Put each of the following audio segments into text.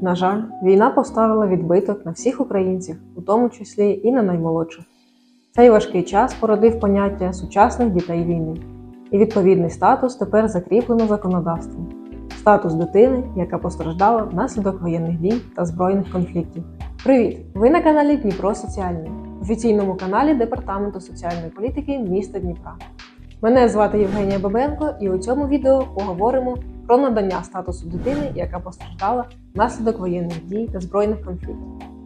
На жаль, війна поставила відбиток на всіх українців, у тому числі і на наймолодших. Цей важкий час породив поняття сучасних дітей війни, і відповідний статус тепер закріплено законодавством. Статус дитини, яка постраждала внаслідок воєнних дій та збройних конфліктів. Привіт! Ви на каналі Дніпро Соціальний, офіційному каналі Департаменту соціальної політики міста Дніпра. Мене звати Євгенія Бабенко, і у цьому відео поговоримо про надання статусу дитини, яка постраждала внаслідок воєнних дій та збройних конфліктів.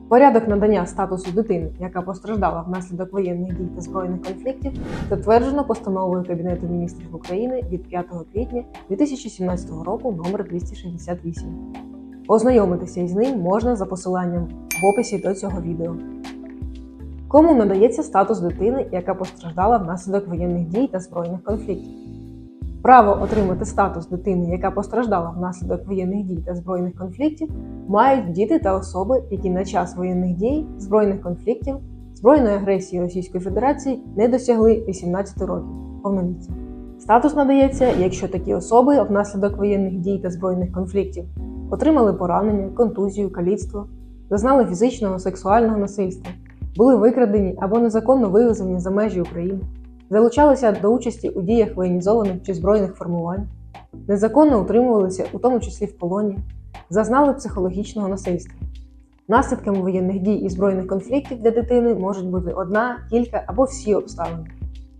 Порядок надання статусу дитини, яка постраждала внаслідок воєнних дій та збройних конфліктів, затверджено постановою Кабінету міністрів України від 5 квітня 2017 року номер 268. Ознайомитися із ним можна за посиланням в описі до цього відео. Кому надається статус дитини, яка постраждала внаслідок воєнних дій та збройних конфліктів? Право отримати статус дитини, яка постраждала внаслідок воєнних дій та збройних конфліктів, мають діти та особи, які на час воєнних дій, збройних конфліктів, збройної агресії Російської Федерації не досягли 18 років повноліття. Статус надається, якщо такі особи внаслідок воєнних дій та збройних конфліктів отримали поранення, контузію, каліцтво, зазнали фізичного сексуального насильства, були викрадені або незаконно вивезені за межі України, залучалися до участі у діях воєнізованих чи збройних формувань, незаконно утримувалися, у тому числі в полоні, зазнали психологічного насильства. Наслідками воєнних дій і збройних конфліктів для дитини можуть бути одна, кілька або всі обставини.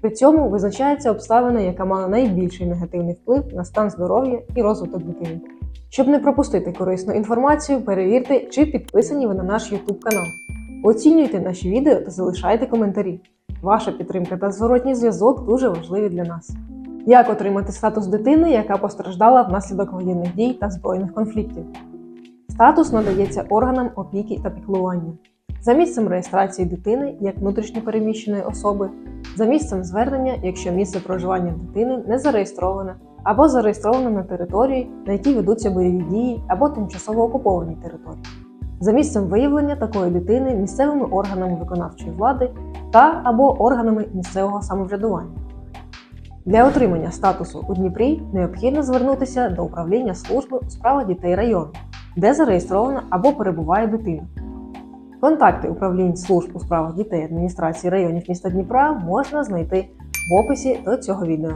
При цьому визначається обставина, яка мала найбільший негативний вплив на стан здоров'я і розвиток дитини. Щоб не пропустити корисну інформацію, перевірте, чи підписані ви на наш YouTube канал. Оцінюйте наші відео та залишайте коментарі. Ваша підтримка та зворотній зв'язок дуже важливі для нас. Як отримати статус дитини, яка постраждала внаслідок воєнних дій та збройних конфліктів? Статус надається органам опіки та піклування за місцем реєстрації дитини як внутрішньопереміщеної особи, за місцем звернення, якщо місце проживання дитини не зареєстроване або зареєстроване на території, на якій ведуться бойові дії або тимчасово окупованій території, за місцем виявлення такої дитини місцевими органами виконавчої влади та або органами місцевого самоврядування. Для отримання статусу у Дніпрі необхідно звернутися до управління служби у справах дітей району, де зареєстрована або перебуває дитина. Контакти управлінь служб у справах дітей адміністрації районів міста Дніпра можна знайти в описі до цього відео.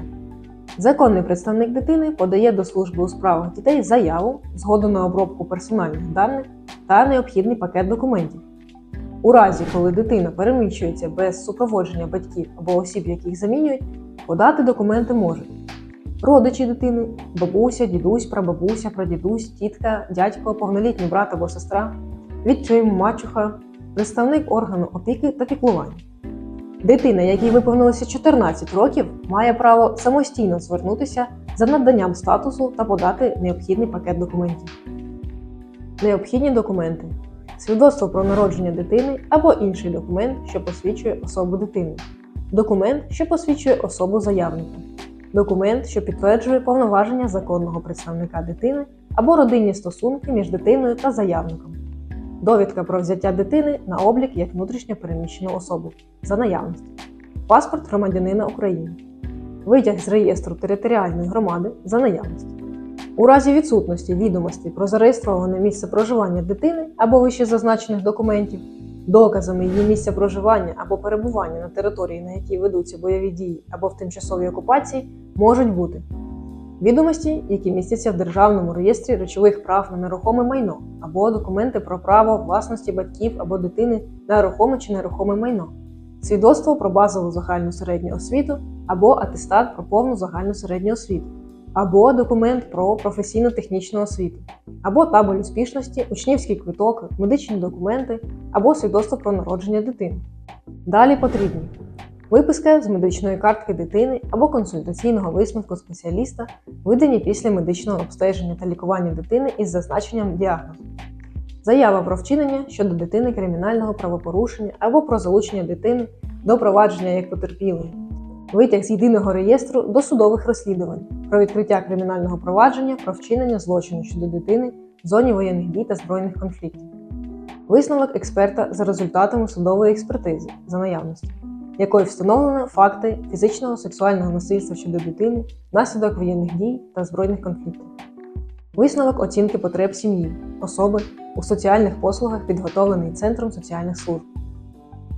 Законний представник дитини подає до служби у справах дітей заяву, згоду на обробку персональних даних та необхідний пакет документів. У разі, коли дитина переміщується без супроводження батьків або осіб, яких замінюють, подати документи можуть родичі дитини, бабуся, дідусь, прабабуся, прадідусь, тітка, дядько, повнолітній брат або сестра, відчим, мачуха, представник органу опіки та піклування. Дитина, якій виповнилося 14 років, має право самостійно звернутися за наданням статусу та подати необхідний пакет документів. Необхідні документи: свідоцтво про народження дитини або інший документ, що посвідчує особу дитини, документ, що посвідчує особу заявника, документ, що підтверджує повноваження законного представника дитини або родинні стосунки між дитиною та заявником, довідка про взяття дитини на облік як внутрішньо переміщену особу за наявності, паспорт громадянина України, витяг з реєстру територіальної громади за наявності. У разі відсутності відомостей про зареєстроване місце проживання дитини або вище зазначених документів, доказами її місця проживання або перебування на території, на якій ведуться бойові дії або в тимчасовій окупації, можуть бути відомості, які містяться в Державному реєстрі речових прав на нерухоме майно, або документи про право власності батьків або дитини на рухоме чи нерухоме майно, свідоцтво про базову загальну середню освіту або атестат про повну загальну середню освіту або документ про професійно-технічну освіту, або табель успішності, учнівський квиток, медичні документи, або свідоцтво про народження дитини. Далі потрібні виписка з медичної картки дитини або консультаційного висновку спеціаліста, видані після медичного обстеження та лікування дитини із зазначенням діагнозу. Заява про вчинення щодо дитини кримінального правопорушення або про залучення дитини до провадження як потерпілої, витяг з єдиного реєстру досудових розслідувань про відкриття кримінального провадження про вчинення злочину щодо дитини в зоні воєнних дій та збройних конфліктів, висновок експерта за результатами судової експертизи за наявності, якою встановлено факти фізичного сексуального насильства щодо дитини внаслідок воєнних дій та збройних конфліктів, висновок оцінки потреб сім'ї, особи у соціальних послугах, підготовлений Центром соціальних служб,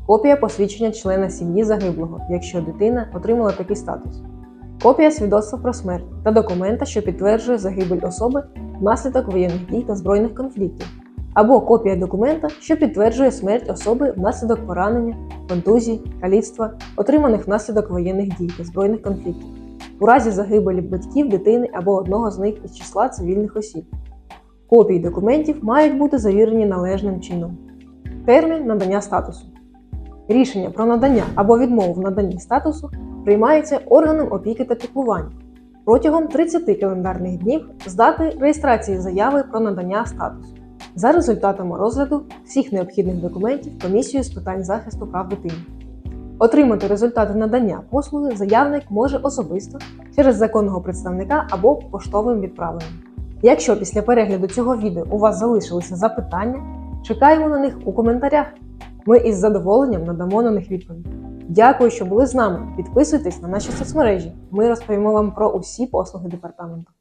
копія посвідчення члена сім'ї загиблого, якщо дитина отримала такий статус, копія свідоцтва про смерть та документа, що підтверджує загибель особи внаслідок воєнних дій та збройних конфліктів, або копія документа, що підтверджує смерть особи внаслідок поранення, контузій, каліцтва, отриманих внаслідок воєнних дій та збройних конфліктів, у разі загибелі батьків, дитини або одного з них із числа цивільних осіб. Копії документів мають бути завірені належним чином. Термін надання статусу. Рішення про надання або відмову в наданні статусу приймається органом опіки та піклування протягом 30 календарних днів з дати реєстрації заяви про надання статусу за результатами розгляду всіх необхідних документів комісією з питань захисту прав дитини. Отримати результати надання послуги заявник може особисто через законного представника або поштовим відправленням. Якщо після перегляду цього відео у вас залишилися запитання, чекаємо на них у коментарях. Ми із задоволенням надамо на них відповідь. Дякую, що були з нами. Підписуйтесь на наші соцмережі. Ми розповімо вам про усі послуги департаменту.